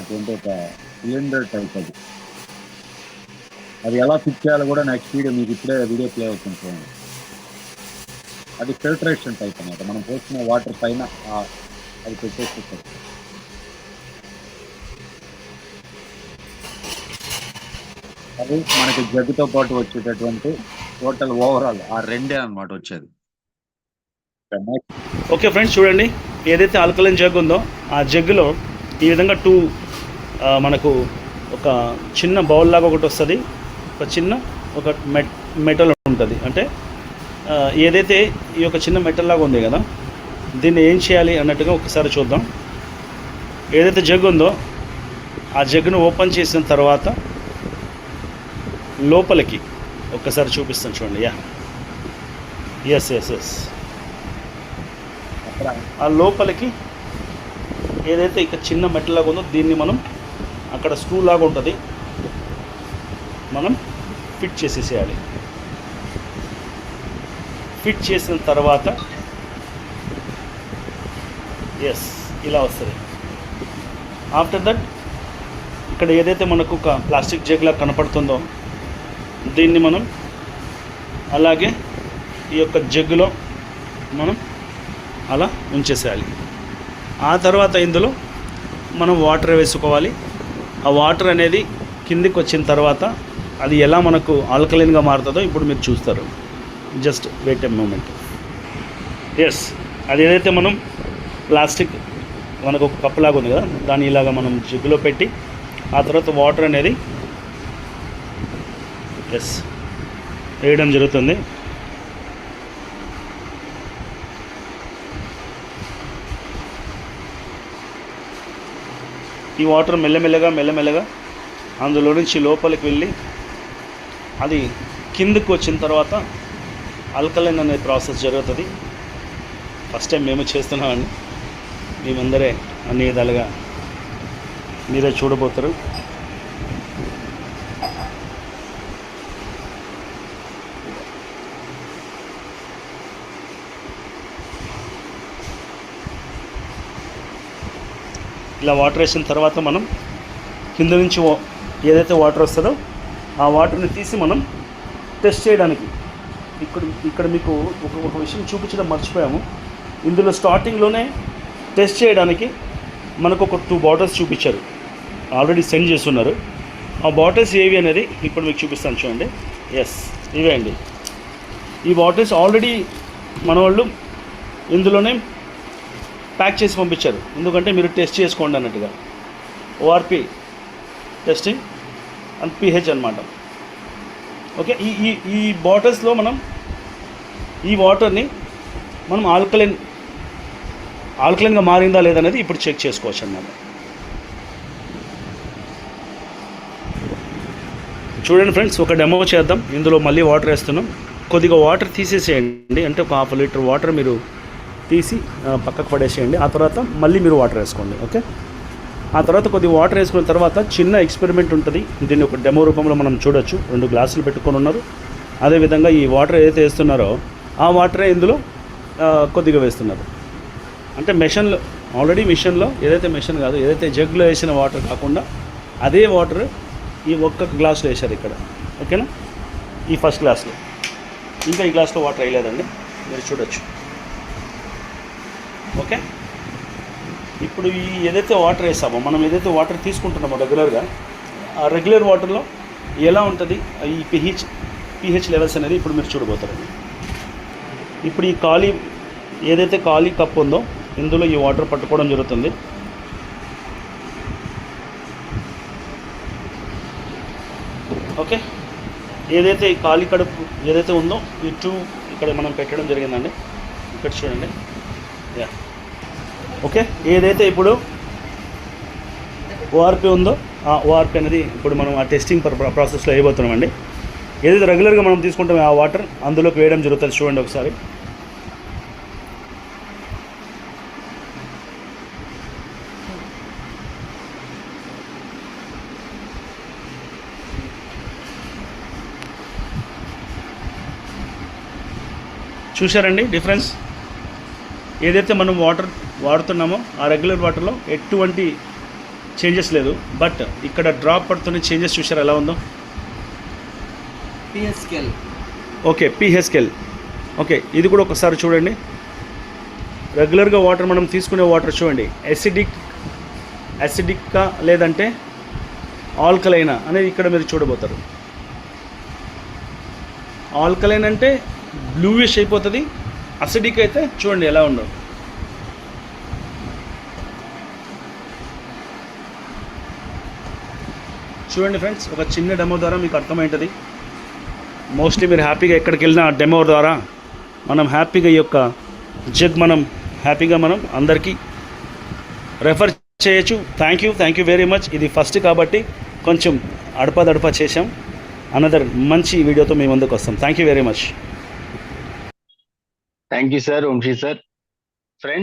అటువంటి ఒక cylinder type అది. అది ఎలా ఫిట్ చేయాలో కూడా నెక్స్ట్ వీడియో మీకు ఇప్పుడే వీడియో ప్లే అవుతుంది చూడండి. అది ఫిల్టరేషన్ టైప్ అన్నమాట. మనం పోసిన వాటర్ పైన అది పెట్టేసి అది మనకి జగ్గుతో పాటు వచ్చేటటువంటి టోటల్ ఓవరాల్ ఆ రెండే అన్నమాట వచ్చేది. ఓకే ఫ్రెండ్స్ చూడండి. ఏదైతే ఆల్కలైన్ జగ్ ఉందో ఆ జగ్గులో ఈ విధంగా టూ మనకు ఒక చిన్న బౌల్ లాగా ఒకటి వస్తుంది. ఒక చిన్న ఒక మెట్ మెటల్ ఉంటుంది. అంటే ఏదైతే ఈ యొక్క చిన్న మెటల్ లాగా ఉంది కదా దీన్ని ఏం చేయాలి అన్నట్టుగా ఒకసారి చూద్దాం. ఏదైతే జగ్ ఉందో ఆ జగ్ను ఓపెన్ చేసిన తర్వాత లోపలికి ఒక్కసారి చూపిస్తాను చూడండి. యా. ఎస్ ఎస్ ఎస్ ఆ లోపలికి ఏదైతే ఇక చిన్న మెట్టలాగా ఉందో దీన్ని మనం అక్కడ స్క్రూ లాగా ఉంటుంది. మనం ఫిట్ చేసేసేయాలి. ఫిట్ చేసిన తర్వాత ఎస్ ఇలా వస్తుంది. ఆఫ్టర్ దట్ ఇక్కడ ఏదైతే మనకు ఒక ప్లాస్టిక్ జగ్ లాగా కనపడుతుందో దీన్ని మనం అలాగే ఈ యొక్క జగ్గులో మనం అలా ఉంచేసేయాలి. ఆ తర్వాత ఇందులో మనం వాటర్ వేసుకోవాలి. ఆ వాటర్ అనేది కిందికి వచ్చిన తర్వాత అది ఎలా మనకు ఆల్కలైన్గా మారుతుందో ఇప్పుడు మీరు చూస్తారు. Just wait a moment yes అది ఏదైతే మనం ప్లాస్టిక్ మనకు ఒక కప్పులాగా లాగా ఉంది కదా దాన్ని ఇలాగా మనం జిగ్గులో పెట్టి ఆ తర్వాత వాటర్ అనేది ఎస్ వేయడం జరుగుతుంది. ఈ వాటర్ మెల్లమెల్లగా మెల్లమెల్లగా అందులో నుంచి లోపలికి వెళ్ళి అది కిందకు వచ్చిన తర్వాత అల్కలైన్ అనే ప్రాసెస్ జరుగుతుంది. ఫస్ట్ టైం మేము చేస్తున్నామండి. మేమందరే అన్ని విధాలుగా మీరే చూడబోతారు. ఇలా వాటర్ వేసిన తర్వాత మనం కింద నుంచి వా- ఏదైతే వాటర్ వస్తుందో ఆ వాటర్ని తీసి మనం టెస్ట్ చేయడానికి. ఇక్కడ ఇక్కడ మీకు ఒక ఒక విషయం చూపించడం మర్చిపోయాము. ఇందులో స్టార్టింగ్లోనే టెస్ట్ చేయడానికి మనకు ఒక టూ బాటిల్స్ చూపించారు. ఆల్రెడీ సెండ్ చేస్తున్నారు. ఆ బాటిల్స్ ఏవి అనేది ఇప్పుడు మీకు చూపిస్తాను చూడండి. ఎస్ ఇవే అండి. ఈ బాటిల్స్ ఆల్రెడీ మన వాళ్ళు ఇందులోనే ప్యాక్ చేసి పంపించారు. ఎందుకంటే మీరు టెస్ట్ చేసుకోండి అన్నట్టుగా. ఓఆర్పి టెస్టింగ్ అండ్ పిహెచ్ అనమాట ఓకే ఈ ఈ ఈ బాటిల్స్లో మనం ఈ వాటర్ని మనం ఆల్కలైన్ ఆల్కలైన్గా మారిందా లేదనేది ఇప్పుడు చెక్ చేసుకోవచ్చు అన్నమాట. చూడండి ఫ్రెండ్స్ ఒక డెమో చేద్దాం. ఇందులో మళ్ళీ వాటర్ వేస్తున్నాం. కొద్దిగా వాటర్ తీసేసేయండి. అంటే ఒక హాఫ్ లీటర్ వాటర్ మీరు తీసి పక్కకు పడేసేయండి. ఆ తర్వాత మళ్ళీ మీరు వాటర్ వేసుకోండి. ఓకే? ఆ తర్వాత కొద్ది వాటర్ వేసుకున్న తర్వాత చిన్న ఎక్స్పెరిమెంట్ ఉంటుంది. దీన్ని ఒక డెమో రూపంలో మనం చూడొచ్చు. రెండు గ్లాసులు పెట్టుకొని ఉన్నారు. అదేవిధంగా ఈ వాటర్ ఏదైతే వేస్తున్నారో ఆ వాటరే ఇందులో కొద్దిగా వేస్తున్నారు. అంటే మెషన్లో ఆల్రెడీ మిషన్లో ఏదైతే మెషిన్ కాదు ఏదైతే జగ్లో వేసిన వాటర్ కాకుండా అదే వాటర్ ఈ ఒక్క గ్లాసులో వేశారు ఇక్కడ. ఓకేనా? ఈ ఫస్ట్ గ్లాస్లో. ఇంకా ఈ గ్లాస్లో వాటర్ వేయలేదండి. మీరు చూడొచ్చు. ఓకే? ఇప్పుడు ఈ ఏదైతే వాటర్ వేసామో మనం ఏదైతే వాటర్ తీసుకుంటున్నామో రెగ్యులర్గా ఆ రెగ్యులర్ వాటర్లో ఎలా ఉంటుంది? ఈ పిహెచ్ పిహెచ్ లెవెల్స్ అనేది ఇప్పుడు మీరు చూడబోతారండి ఇప్పుడు ఈ ఖాళీ ఏదైతే ఖాళీ కప్ ఉందో ఇందులో ఈ వాటర్ పట్టుకోవడం జరుగుతుంది. ఓకే? ఏదైతే ఈ ఖాళీ కడుపు ఏదైతే ఉందో ఈ టూ ఇక్కడ మనం పెట్టడం జరిగిందండి. ఇక్కడ చూడండి. Yeah okay? ఏదైతే ఇప్పుడు ఓఆర్పి ఉందో ఆ ఓఆర్పి అనేది ఇప్పుడు మనం ఆ టెస్టింగ్ ప్రాసెస్లో అయిపోతున్నామండి ఏదైతే రెగ్యులర్గా మనం తీసుకుంటామో ఆ వాటర్ అందులోకి వేయడం జరుగుతుంది. చూడండి ఒకసారి. చూశారండి డిఫరెన్స్? ఏదైతే మనం వాటర్ వాడుతున్నామో ఆ రెగ్యులర్ వాటర్లో ఎటువంటి చేంజెస్ లేదు. బట్ ఇక్కడ డ్రాప్ పడుతున్న చేంజెస్ చూసారు ఎలా ఉందో? పిఎస్కెల్ ఓకే పిహెచ్కెల్ ఓకే ఇది కూడా ఒకసారి చూడండి. రెగ్యులర్గా వాటర్ మనం తీసుకునే వాటర్ చూడండి. యాసిడిక్ యాసిడిక్కా లేదంటే ఆల్కలైనా అనేది ఇక్కడ మీరు చూడబోతారు. ఆల్కలైన్ అంటే బ్లూయిష్ అయిపోతుంది. అసిడిక్ అయితే చూడండి ఎలా ఉండవు చూడండి ఫ్రెండ్స్ ఒక చిన్న డెమో ద్వారా మీకు అర్థమైంటుంది. మోస్ట్లీ మీరు హ్యాపీగా ఎక్కడికి వెళ్ళినా డెమో ద్వారా మనం హ్యాపీగా ఈ యొక్క జగ్ మనం హ్యాపీగా మనం అందరికీ రెఫర్ చేయొచ్చు. Thank you thank you very much ఇది ఫస్ట్ కాబట్టి కొంచెం అడపదడప చేసాం అనదర్ మంచి వీడియోతో మేము ముందుకు వస్తాం. Thank you very much thank you sir Vamsi sir friends